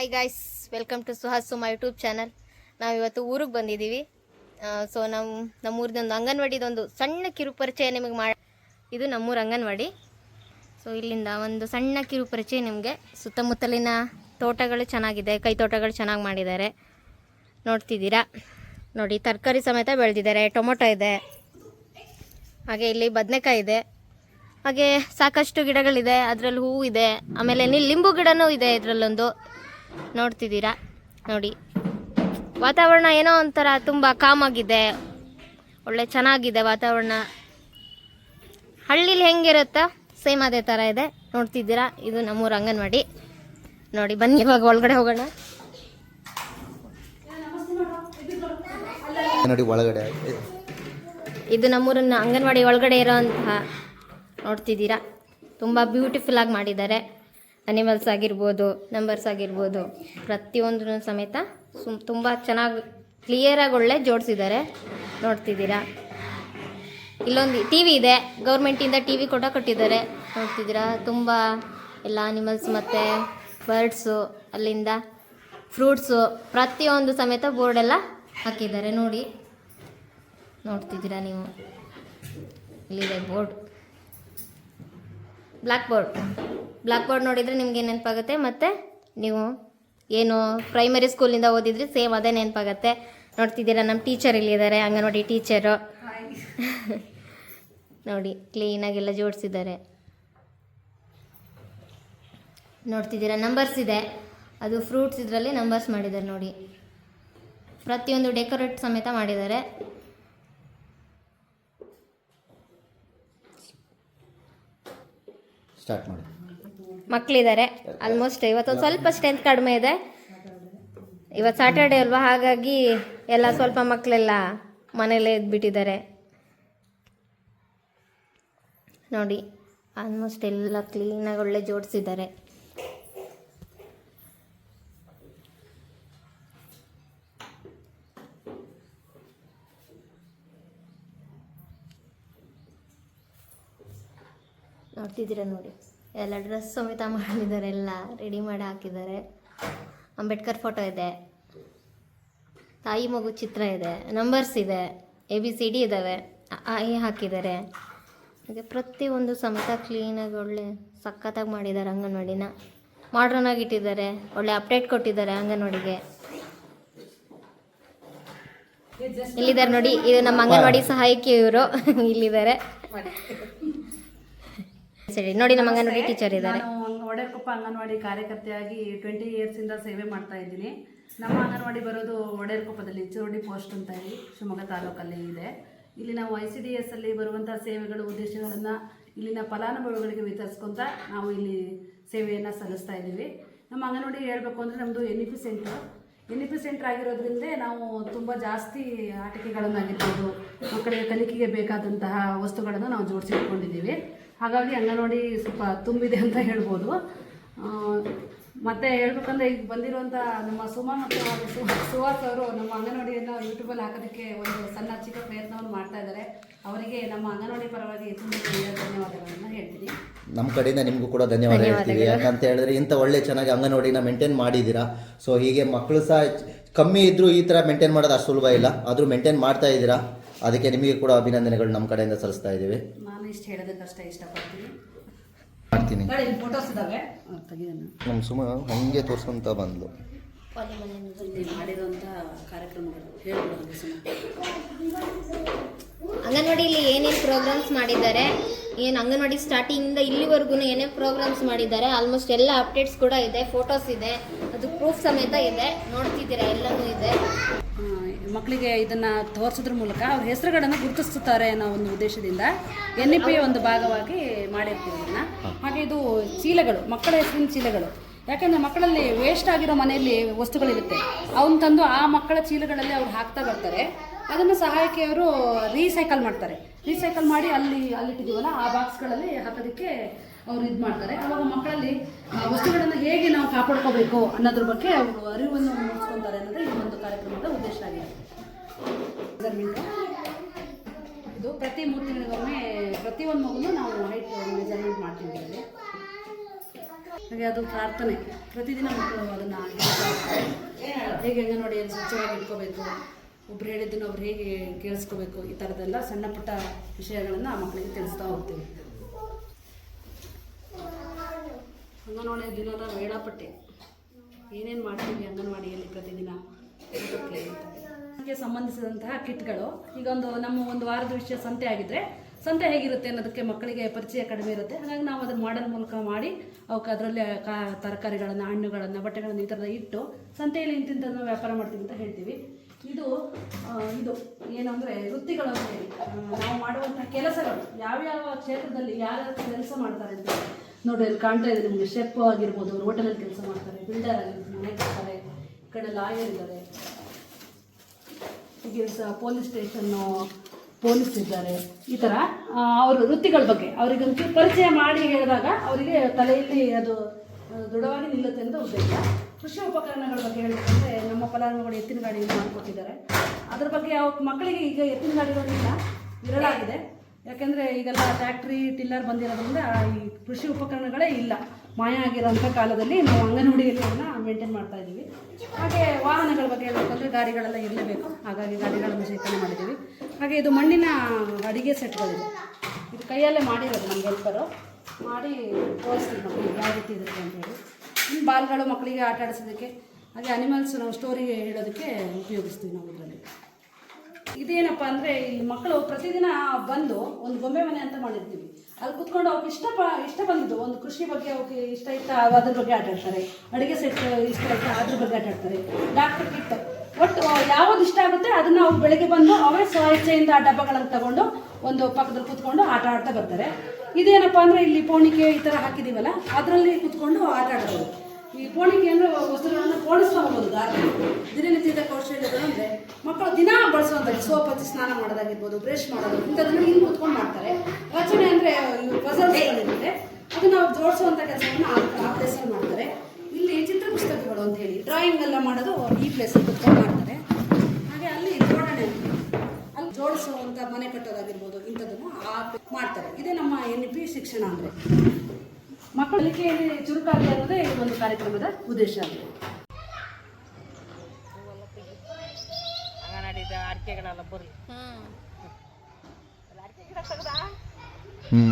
Hi guys welcome to Suhas Suma YouTube channel ನಾವಿವತ್ತು ಊರಿಗೆ ಬಂದಿದ್ದೀವಿ ಸೊ ನಮ್ಮ ನಮ್ಮೂರದೊಂದು ಅಂಗನವಾಡಿದೊಂದು ಸಣ್ಣ ಕಿರು ಪರಿಚಯ ನಿಮಗೆ ಮಾಡಿ, ಇದು ನಮ್ಮೂರ ಅಂಗನವಾಡಿ. ಸೊ ಇಲ್ಲಿಂದ ಒಂದು ಸಣ್ಣ ಕಿರು ಪರಿಚಯ ನಿಮಗೆ. ಸುತ್ತಮುತ್ತಲಿನ ತೋಟಗಳು ಚೆನ್ನಾಗಿದೆ, ಕೈ ತೋಟಗಳು ಚೆನ್ನಾಗಿ ಮಾಡಿದ್ದಾರೆ. ನೋಡ್ತಿದ್ದೀರಾ? ನೋಡಿ, ತರಕಾರಿ ಸಮೇತ ಬೆಳೆದಿದ್ದಾರೆ, ಟೊಮೊಟೊ ಇದೆ. ಹಾಗೆ ಇಲ್ಲಿ ಬದನೆಕಾಯಿ ಇದೆ. ಹಾಗೆ ಸಾಕಷ್ಟು ಗಿಡಗಳಿದೆ, ಅದರಲ್ಲಿ ಹೂವು ಇದೆ. ಆಮೇಲೆ ಲಿಂಬು ಗಿಡನೂ ಇದೆ ಇದರಲ್ಲೊಂದು. ನೋಡ್ತಿದ್ದೀರಾ? ನೋಡಿ. ವಾತಾವರಣ ಏನೋ ಒಂಥರ ತುಂಬ ಕಾಮಾಗಿದೆ ಒಳ್ಳೆ ಚೆನ್ನಾಗಿದೆ ವಾತಾವರಣ. ಹಳ್ಳಿಲಿ ಹೆಂಗಿರುತ್ತೋ ಸೇಮ್ ಅದೇ ಥರ ಇದೆ. ನೋಡ್ತಿದ್ದೀರಾ? ಇದು ನಮ್ಮೂರು ಅಂಗನವಾಡಿ. ನೋಡಿ ಬನ್ನಿ ಇವಾಗ ಒಳಗಡೆ ಹೋಗೋಣ. ನೋಡಿ ಒಳಗಡೆ. ಇದು ನಮ್ಮೂರನ್ನ ಅಂಗನವಾಡಿ ಒಳಗಡೆ ಇರೋಂತಹ ನೋಡ್ತಿದ್ದೀರಾ? ತುಂಬ ಬ್ಯೂಟಿಫುಲ್ ಆಗಿ ಮಾಡಿದ್ದಾರೆ. ಅನಿಮಲ್ಸ್ ಆಗಿರ್ಬೋದು ನಂಬರ್ಸ್ ಆಗಿರ್ಬೋದು ಪ್ರತಿಯೊಂದೂ ಸಮೇತ ಸುಮ್ ತುಂಬ ಚೆನ್ನಾಗಿ ಕ್ಲಿಯರಾಗಿ ಒಳ್ಳೆ ಜೋಡಿಸಿದ್ದಾರೆ. ನೋಡ್ತಿದ್ದೀರಾ? ಇಲ್ಲೊಂದು ಟಿ ವಿ ಇದೆ. ಗೌರ್ಮೆಂಟಿಂದ ಟಿ ವಿ ಕೂಡ ಕೊಟ್ಟಿದ್ದಾರೆ. ನೋಡ್ತಿದ್ದೀರಾ? ತುಂಬ ಎಲ್ಲ ಅನಿಮಲ್ಸ್ ಮತ್ತು ಬರ್ಡ್ಸು ಅಲ್ಲಿಂದ ಫ್ರೂಟ್ಸು ಪ್ರತಿಯೊಂದು ಸಮೇತ ಬೋರ್ಡೆಲ್ಲ ಹಾಕಿದ್ದಾರೆ. ನೋಡಿ. ನೋಡ್ತಿದ್ದೀರಾ ನೀವು? ಇಲ್ಲಿದೆ board black board black board ನೋಡಿದರೆ ನಿಮಗೆ ನೆನಪಾಗುತ್ತೆ, ಮತ್ತು ನೀವು ಏನು ಪ್ರೈಮರಿ ಸ್ಕೂಲಿಂದ ಓದಿದ್ರಿ ಸೇಮ್ ಅದೇ ನೆನಪಾಗತ್ತೆ. ನೋಡ್ತಿದ್ದೀರಾ ನಮ್ಮ ಟೀಚರ್ ಇಲ್ಲಿದ್ದಾರೆ, ಅಂಗನವಾಡಿ ಟೀಚರು ನೋಡಿ ಕ್ಲೀನಾಗೆಲ್ಲ ಜೋಡಿಸಿದ್ದಾರೆ. ನೋಡ್ತಿದ್ದೀರಾ ನಂಬರ್ಸ್ ಇದೆ. ಅದು ಫ್ರೂಟ್ಸ್ ಇದರಲ್ಲಿ ನಂಬರ್ಸ್ ಮಾಡಿದ್ದಾರೆ ನೋಡಿ. ಪ್ರತಿಯೊಂದು ಡೆಕೋರೇಟ್ ಸಮೇತ ಮಾಡಿದ್ದಾರೆ. ಸ್ಟಾರ್ಟ್ ಮಾಡಿ. ಮಕ್ಕಳಿದ್ದಾರೆ ಆಲ್ಮೋಸ್ಟ್ ಇವತ್ತೊಂದು ಸ್ವಲ್ಪ ಸ್ಟ್ರೆಂತ್ ಕಡಿಮೆ ಇದೆ. ಇವತ್ತು ಸಾಟರ್ಡೆ ಅಲ್ವಾ? ಹಾಗಾಗಿ ಎಲ್ಲ ಸ್ವಲ್ಪ ಮಕ್ಕಳೆಲ್ಲ ಮನೇಲೇ ಇದ್ಬಿಟ್ಟಿದ್ದಾರೆ. ನೋಡಿ ಆಲ್ಮೋಸ್ಟ್ ಎಲ್ಲ ಕ್ಲೀನಾಗಿ ಒಳ್ಳೆ ಜೋಡಿಸಿದ್ದಾರೆ. ನೋಡ್ತಿದ್ದೀರಾ ನೋಡಿ? ಎಲ್ಲ ಡ್ರೆಸ್ ಸಮೇತ ಮಾಡಿದ್ದಾರೆ, ಎಲ್ಲ ರೆಡಿ ಮಾಡಿ ಹಾಕಿದ್ದಾರೆ. ಅಂಬೇಡ್ಕರ್ ಫೋಟೋ ಇದೆ. ತಾಯಿ ಮಗು ಚಿತ್ರ ಇದೆ ನಂಬರ್ಸ್ ಇದೆ ಎ ಬಿ ಸಿ ಡಿ ಇದ್ದಾವೆ ಐ ಹಾಕಿದ್ದಾರೆ. ಹಾಗೆ ಪ್ರತಿಯೊಂದು ಸಮೇತ ಕ್ಲೀನಾಗಿ ಒಳ್ಳೆ ಸಖತ್ತಾಗಿ ಮಾಡಿದ್ದಾರೆ ಅಂಗನವಾಡಿನ. ಮಾಡ್ರನ್ ಆಗಿ ಇಟ್ಟಿದ್ದಾರೆ, ಒಳ್ಳೆ ಅಪ್ಡೇಟ್ ಕೊಟ್ಟಿದ್ದಾರೆ ಅಂಗನವಾಡಿಗೆ. ಇಲ್ಲಿದ್ದಾರೆ ನೋಡಿ, ಇದು ನಮ್ಮ ಅಂಗನವಾಡಿ ಸಹಾಯಕಿ ಇವರು ಇಲ್ಲಿದ್ದಾರೆ. ಸರಿ ನೋಡಿ ನಮ್ಮ ಅಂಗನವಾಡಿ ಟೀಚರ್ ಇದ್ದಾರೆ. ನಾನು ಒಡೆಕೊಪ್ಪ ಅಂಗನವಾಡಿ ಕಾರ್ಯಕರ್ತೆಯಾಗಿ ಟ್ವೆಂಟಿ ಇಂದ ಸೇವೆ ಮಾಡ್ತಾ ಇದ್ದೀನಿ. ನಮ್ಮ ಅಂಗನವಾಡಿ ಬರೋದು ಒಡೆರ್ಕೊಪ್ಪದಲ್ಲಿ ಚೋಡಿ ಪೋಸ್ಟ್ ಅಂತ ಹೇಳಿ ಶಿವಮೊಗ್ಗ ತಾಲೂಕಲ್ಲಿ ಇದೆ. ಇಲ್ಲಿ ನಾವು ಐ ಸಿ ಡಿ ಎಸ್ ಅಲ್ಲಿ ಬರುವಂತಹ ಸೇವೆಗಳು ಉದ್ದೇಶಗಳನ್ನು ಇಲ್ಲಿನ ಫಲಾನುಭವಿಗಳಿಗೆ ವಿತರಿಸ್ಕೊಂತ ನಾವು ಇಲ್ಲಿ ಸೇವೆಯನ್ನು ಸಲ್ಲಿಸ್ತಾ ಇದ್ದೀವಿ. ನಮ್ಮ ಅಂಗನವಾಡಿ ಹೇಳಬೇಕು ಅಂದ್ರೆ ನಮ್ದು N E P centre N E P centre ಆಗಿರೋದ್ರಿಂದ ನಾವು ತುಂಬಾ ಜಾಸ್ತಿ ಆಟಿಕೆಗಳನ್ನಾಗಿರ್ಬೋದು ಮಕ್ಕಳಿಗೆ ಕಲಿಕೆಗೆ ಬೇಕಾದಂತಹ ವಸ್ತುಗಳನ್ನು ನಾವು ಜೋಡಿಸಿಟ್ಕೊಂಡಿದ್ದೀವಿ. ಹಾಗಾಗಿ ಅಂಗನವಾಡಿ ಸ್ವಲ್ಪ ತುಂಬಿದೆ ಅಂತ ಹೇಳ್ಬೋದು. ಮತ್ತೆ ಹೇಳ್ಬೇಕಂದ್ರೆ ಈಗ ಬಂದಿರುವಂಥ ನಮ್ಮ ಸುಮಾ ಮತ್ತು ಸು- ಸುಹಾಸ್ ಅವರು ನಮ್ಮ ಅಂಗನವಾಡಿಯನ್ನು ಯೂಟ್ಯೂಬಲ್ಲಿ ಹಾಕೋದಕ್ಕೆ ಒಂದು ಸಣ್ಣ ಚಿಕ್ಕ ಪ್ರಯತ್ನವನ್ನು ಮಾಡ್ತಾ ಇದ್ದಾರೆ. ಅವರಿಗೆ ನಮ್ಮ ಅಂಗನವಾಡಿ ಪರವಾಗಿ ತುಂಬ ಧನ್ಯವಾದಗಳನ್ನು ಹೇಳ್ತೀನಿ. ನಮ್ಮ ಕಡೆಯಿಂದ ನಿಮಗೂ ಕೂಡ ಧನ್ಯವಾದ ಹೇಳ್ತೀವಿ. ಯಾಕಂತ ಹೇಳಿದ್ರೆ ಇಂಥ ಒಳ್ಳೆ ಚೆನ್ನಾಗಿ ಅಂಗನವಾಡಿನ ಮೇಂಟೈನ್ ಮಾಡಿದ್ದೀರಾ? ಸೊ ಹೀಗೆ ಮಕ್ಕಳು ಸಹ ಕಮ್ಮಿ ಇದ್ದರೂ ಈ ಥರ ಮೇಂಟೈನ್ ಮಾಡೋದು ಅಷ್ಟು ಸುಲಭ ಇಲ್ಲ. ಆದರೂ ಮೇಂಟೈನ್ ಮಾಡ್ತಾ ಇದ್ದೀರಾ? ಅದಕ್ಕೆ ನಿಮಗೆ ಕೂಡ ಅಭಿನಂದನೆಗಳು ನಮ್ಮ ಕಡೆಯಿಂದ ಸಲ್ಲಿಸ್ತಾ ಇದ್ದೀವಿ. ಇಷ್ಟು ಹೇಳೋದಕ್ಕಷ್ಟೇ ಇಷ್ಟಪಡ್ತೀನಿ. ಮಾಡ್ತೀನಿ. ಫೋಟೋಸ್ ಇದ್ದಾವೆ ನಮ್ಮ ಸುಮ ಹಂಗೆ ತೋರಿಸ್ಕೊಂತ ಬಂದ್ಲು. ಇಲ್ಲಿ ಮಾಡಿರುವಂಥ ಕಾರ್ಯಕ್ರಮಗಳು. ಅಂಗನವಾಡಿಯಲ್ಲಿ ಏನೇನು ಪ್ರೋಗ್ರಾಮ್ಸ್ ಮಾಡಿದ್ದಾರೆ? ಏನು ಅಂಗನವಾಡಿ ಸ್ಟಾರ್ಟಿಂಗಿಂದ ಇಲ್ಲಿವರೆಗೂ ಏನೇ ಪ್ರೋಗ್ರಾಮ್ಸ್ ಮಾಡಿದ್ದಾರೆ? ಆಲ್ಮೋಸ್ಟ್ ಎಲ್ಲ ಅಪ್ಡೇಟ್ಸ್ ಕೂಡ ಇದೆ ಫೋಟೋಸ್ ಇದೆ. ಅದು ಪ್ರೂಫ್ ಸಮೇತ ಇದೆ. ನೋಡ್ತಿದ್ದೀರಾ ಎಲ್ಲನೂ ಇದೆ. ಮಕ್ಕಳಿಗೆ ಇದನ್ನ ತೋರಿಸೋದ್ರ ಮೂಲಕ ಅವ್ರ ಹೆಸರುಗಳನ್ನು ಗುರುತಿಸುತ್ತಾರೆ ಅನ್ನೋ ಒಂದು ಉದ್ದೇಶದಿಂದ ಎನ್ ಇ ಪಿ ಒಂದು ಭಾಗವಾಗಿ ಮಾಡಿರ್ತೀವಿ ಇದನ್ನ. ಹಾಗೆ ಇದು ಚೀಲಗಳು, ಮಕ್ಕಳ ಹೆಸರಿನ ಚೀಲಗಳು. ಯಾಕಂದ್ರೆ ಮಕ್ಕಳಲ್ಲಿ ವೇಸ್ಟ್ ಆಗಿರೋ ಮನೆಯಲ್ಲಿ ವಸ್ತುಗಳಿರುತ್ತೆ. ಅವನ್ನ ತಂದು ಆ ಮಕ್ಕಳ ಚೀಲಗಳಲ್ಲಿ ಅವ್ರು ಹಾಕ್ತಾ ಬರ್ತಾರೆ. ಅದನ್ನು ಸಹಾಯಕಿಯವರು ರೀಸೈಕಲ್ ಮಾಡ್ತಾರೆ. ರೀಸೈಕಲ್ ಮಾಡಿ ಅಲ್ಲಿ, ಅಲ್ಲಿಟ್ಟಿದ್ದೀವಲ್ಲ, ಆ ಬಾಕ್ಸ್ಗಳಲ್ಲಿ ಹಾಕೋದಕ್ಕೆ ಅವ್ರು ಇದು ಮಾಡ್ತಾರೆ. ಅವಾಗ ಮಕ್ಕಳಲ್ಲಿ ವಸ್ತುಗಳನ್ನು ಹೇಗೆ ನಾವು ಕಾಪಾಡ್ಕೋಬೇಕು ಅನ್ನೋದ್ರ ಬಗ್ಗೆ ಅವರು ಅರಿವನ್ನು ಮೂಡಿಸ್ಕೊಂತಾರೆ ಅನ್ನೋದೇ ಈ ಒಂದು ಕಾರ್ಯಕ್ರಮದ ಉದ್ದೇಶ ಆಗಿದೆ. ಇದು ಪ್ರತಿ ಮೂರು ತಿಂಗಳಿಗೊಮ್ಮೆ ಪ್ರತಿಯೊಂದು ಮಗು ನಾವು ಹೈಟ್ ಮೆಜರ್ಮೆಂಟ್ ಮಾಡ್ತೀವಿ ಹಾಗೆ ಅದು ಪ್ರಾರ್ಥನೆ. ಪ್ರತಿದಿನ ಮಕ್ಕಳು ಅದನ್ನು ಹೇಗೆ ಅಂಗನವಾಡಿಯಲ್ಲಿ ಸ್ವಚ್ಛವಾಗಿ ಇಟ್ಕೋಬೇಕು, ಒಬ್ರು ಹೇಳಿದ್ದನ್ನು ಒಬ್ರು ಹೇಗೆ ಕೇಳಿಸ್ಕೋಬೇಕು, ಈ ಥರದ್ದೆಲ್ಲ ಸಣ್ಣ ಪುಟ್ಟ ವಿಷಯಗಳನ್ನು ಆ ಮಕ್ಕಳಿಗೆ ತಿಳಿಸ್ತಾ ಹೋಗ್ತೀವಿ. ಅಂಗನವಾಡಿ ದಿನದ ವೇಳಾಪಟ್ಟಿ. ಏನೇನು ಮಾಡ್ತೀವಿ ಅಂಗನವಾಡಿಯಲ್ಲಿ ಪ್ರತಿದಿನ? ಊಟಕ್ಕೆ. ಸಂಬಂಧಿಸಿದಂತಹ ಕಿಟ್ಗಳು. ಈಗ ಒಂದು ನಮ್ಮ ಒಂದು ವಾರದ ವಿಷಯ ಸಂತೆ ಆಗಿದ್ರೆ, ಸಂತೆ ಹೇಗಿರುತ್ತೆ ಅನ್ನೋದಕ್ಕೆ ಮಕ್ಕಳಿಗೆ ಪರಿಚಯ ಕಡಿಮೆ ಇರುತ್ತೆ. ಹಾಗಾಗಿ ನಾವು ಅದನ್ನು ಮಾಡಲ್ ಮೂಲಕ ಮಾಡಿ ಅವಕ್ಕೆ ಅದರಲ್ಲಿ ಕಾ, ತರಕಾರಿಗಳನ್ನು, ಹಣ್ಣುಗಳನ್ನು, ಬಟ್ಟೆಗಳನ್ನು ಈ ಥರದ ಇಟ್ಟು ಸಂತೆಯಲ್ಲಿ ಇಂತಿಂಥದ್ದನ್ನು ವ್ಯಾಪಾರ ಮಾಡ್ತೀವಿ ಅಂತ ಹೇಳ್ತೀವಿ. ಇದು ಇದು ಏನಂದರೆ ವೃತ್ತಿಗಳು ಅಂತ ಹೇಳಿ. ನಾವು ಮಾಡುವಂಥ ಕೆಲಸಗಳು ಯಾವ್ಯಾವ ಕ್ಷೇತ್ರದಲ್ಲಿ ಯಾರ್ಯಾರು ಕೆಲಸ ಮಾಡ್ತಾರೆ ಅಂತ ನೋಡಿ ಅಲ್ಲಿ ಕಾಣ್ತಾ ಇದೆ ನಿಮಗೆ ಶೆಫ್ ಆಗಿರ್ಬೋದು ಹೋಟೆಲಲ್ಲಿ ಕೆಲಸ ಮಾಡ್ತಾರೆ ಬಿಲ್ಡರ್ ಆಗಿರ್ಬೋದು, ಮನೆ ಕಟ್ತಾರೆ, ಈ ಕಡೆ ಲಾಯರ್ ಇದ್ದಾರೆ. ಹೀಗೆ ಸ ಪೊಲೀಸ್ ಸ್ಟೇಷನ್ನು ಪೊಲೀಸ್ ಇದ್ದಾರೆ. ಈ ಥರ ಅವ್ರ ವೃತ್ತಿಗಳ ಬಗ್ಗೆ, ಅವರಿಗೆ ಪರಿಚಯ ಮಾಡಿ ಹೇಳಿದಾಗ ಅವರಿಗೆ ತಲೆಯಲ್ಲಿ ಅದು ದೃಢವಾಗಿ ನಿಲ್ಲುತ್ತೆ ಅಂತ ಉದ್ದೇಶ. ಕೃಷಿ ಉಪಕರಣಗಳ ಬಗ್ಗೆ ಹೇಳಬೇಕಂದ್ರೆ ನಮ್ಮ ಫಲಾನುಭವಿಗಳು ಎತ್ತಿನ ಗಾಡಿಯನ್ನು ಮಾಡಿಕೊಟ್ಟಿದ್ದಾರೆ. ಅದ್ರ ಬಗ್ಗೆ ಅವ್ರ ಮಕ್ಕಳಿಗೆ ಈಗ ಎತ್ತಿನ ಗಾಡಿಗಳಿಲ್ಲ ವಿರಳಾಗಿದೆ. ಯಾಕೆಂದರೆ ಈಗೆಲ್ಲ ಟ್ಯಾಕ್ಟ್ರಿ ಟಿಲ್ಲರ್ ಬಂದಿರೋದ್ರಿಂದ ಈ ಕೃಷಿ ಉಪಕರಣಗಳೇ ಇಲ್ಲ. ಮಾಯ ಆಗಿರೋಂಥ ಕಾಲದಲ್ಲಿ ನಾವು ಅಂಗನವಾಡಿಯಲ್ಲಿ ಮೇಂಟೈನ್ ಮಾಡ್ತಾ ಇದ್ದೀವಿ. ಹಾಗೆ ವಾಹನಗಳ ಬಗ್ಗೆ ಹೇಳಬೇಕಂದ್ರೆ ಗಾಡಿಗಳೆಲ್ಲ ಇರಲೇಬೇಕು. ಹಾಗಾಗಿ ಗಾಡಿಗಳನ್ನು ಶೇಖರಣೆ ಮಾಡಿದ್ದೀವಿ. ಹಾಗೆ ಇದು ಮಣ್ಣಿನ ಅಡಿಗೆ ಸೆಟ್ಗಳಿದೆ. ಇದು ಕೈಯಲ್ಲೇ ಮಾಡಿರೋದು ನಮ್ಮ ಹೆಲ್ಪರು ಮಾಡಿ ತೋರಿಸ್ತೀವಿ ಮಕ್ಕಳಿಗೆ ಯಾವ ರೀತಿ ಇರುತ್ತೆ ಅಂತೇಳಿ ಇನ್ನು ಬಾಲ್ಗಳು ಮಕ್ಕಳಿಗೆ ಆಟ ಆಡಿಸೋದಕ್ಕೆ, ಹಾಗೆ ಅನಿಮಲ್ಸ್ ನಾವು ಸ್ಟೋರಿ ಹೇಳೋದಕ್ಕೆ ಉಪಯೋಗಿಸ್ತೀವಿ ನಾವು ಇದರಲ್ಲಿ. ಇದೇನಪ್ಪ ಅಂದರೆ ಇಲ್ಲಿ ಮಕ್ಕಳು ಪ್ರತಿದಿನ ಬಂದು ಒಂದು ಗೊಂಬೆ ಮನೆ ಅಂತ ಮಾಡಿರ್ತೀವಿ. ಅಲ್ಲಿ ಕುತ್ಕೊಂಡು ಅವ್ರಿಗೆ ಇಷ್ಟ ಇಷ್ಟ ಬಂದಿದ್ದು. ಒಂದು ಕೃಷಿ ಬಗ್ಗೆ ಅವ್ರಿಗೆ ಇಷ್ಟ ಇತ್ತ ಅದ್ರ ಬಗ್ಗೆ ಆಟ ಆಡ್ತಾರೆ ಅಡುಗೆ ಸೆಟ್ ಇಷ್ಟ ಇತ್ತು ಅದ್ರ ಬಗ್ಗೆ ಆಟ ಆಡ್ತಾರೆ ಡಾಕ್ಟರ್ ಕಿಟ್ ಒಟ್ಟು ಯಾವ್ದು ಇಷ್ಟ ಆಗುತ್ತೆ ಅದನ್ನ ಅವ್ರು ಬೆಳಗ್ಗೆ ಬಂದು ಅವರೇ ಸ್ವಇಚ್ಛೆಯಿಂದ ಆ ಡಬ್ಬಗಳನ್ನು ತಗೊಂಡು ಒಂದು ಪಕ್ಕದಲ್ಲಿ ಕುತ್ಕೊಂಡು ಆಟ ಆಡ್ತಾ ಬರ್ತಾರೆ. ಇದೇನಪ್ಪ ಅಂದರೆ ಇಲ್ಲಿ ಪೋಣಿಕೆ ಈ ಥರ ಹಾಕಿದ್ದೀವಲ್ಲ ಅದರಲ್ಲಿ ಕುತ್ಕೊಂಡು ಆಟ ಆಡ್ಬೋದು. ಈ ಪೋಣಿಕೆ ಅಂದರೆ ವಸ್ತುಗಳನ್ನು ಪೋಣಿಸ್ತಾ ಹೋಗೋದು ದಾರಿಯಲ್ಲಿ ದಿನನಿತ್ಯದ ಕೌಶಲ್ಯಗಳು ಅಂದರೆ ಮಕ್ಕಳು ದಿನ ಬಳಸುವಂಥದ್ದು ಸೋಪ್ ಹಚ್ಚಿ ಸ್ನಾನ ಮಾಡೋದಾಗಿರ್ಬೋದು, ಬ್ರಷ್ ಮಾಡೋದು ಇಂಥದನ್ನು ಇಲ್ಲಿ ಕುತ್ಕೊಂಡು ಮಾಡ್ತಾರೆ. ರಚನೆ ಅಂದರೆ ಪಜಲ್ಸ್ಗಳಿರುತ್ತೆ ಅದನ್ನು ಅವ್ರು ಜೋಡಿಸುವಂಥ ಕೆಲಸವನ್ನು ಆ ಪ್ಲೇಸಲ್ಲಿ ಮಾಡ್ತಾರೆ. ಇಲ್ಲಿ ಚಿತ್ರ ಪುಸ್ತಕಗಳು ಅಂತ ಹೇಳಿ ಡ್ರಾಯಿಂಗ್ ಎಲ್ಲ ಮಾಡೋದು ಈ ಪ್ಲೇಸಲ್ಲಿ ಕುತ್ಕೊಂಡು ಮಾಡ್ತಾರೆ. ಹಾಗೆ ಅಲ್ಲಿ ಜೋಡಣೆ ಅಲ್ಲಿ ಜೋಡಿಸುವಂಥ ಮನೆ ಕಟ್ಟೋದಾಗಿರ್ಬೋದು, ಇಂಥದ್ದನ್ನು ಆ ಮಾಡ್ತಾರೆ. ಇದೇ ನಮ್ಮ ಎನ್ ಪಿ ಶಿಕ್ಷಣ ಅಂದರೆ. ಮಕ್ಕಳ ಕಲಿಕೆಯಲ್ಲಿ ಚುರುಕಾಗಲಿ ಅನ್ನೋದೇ ಈ ಒಂದು ಕಾರ್ಯಕ್ರಮದ ಉದ್ದೇಶ ಆಗಿದೆ. ಹ್ಞೂ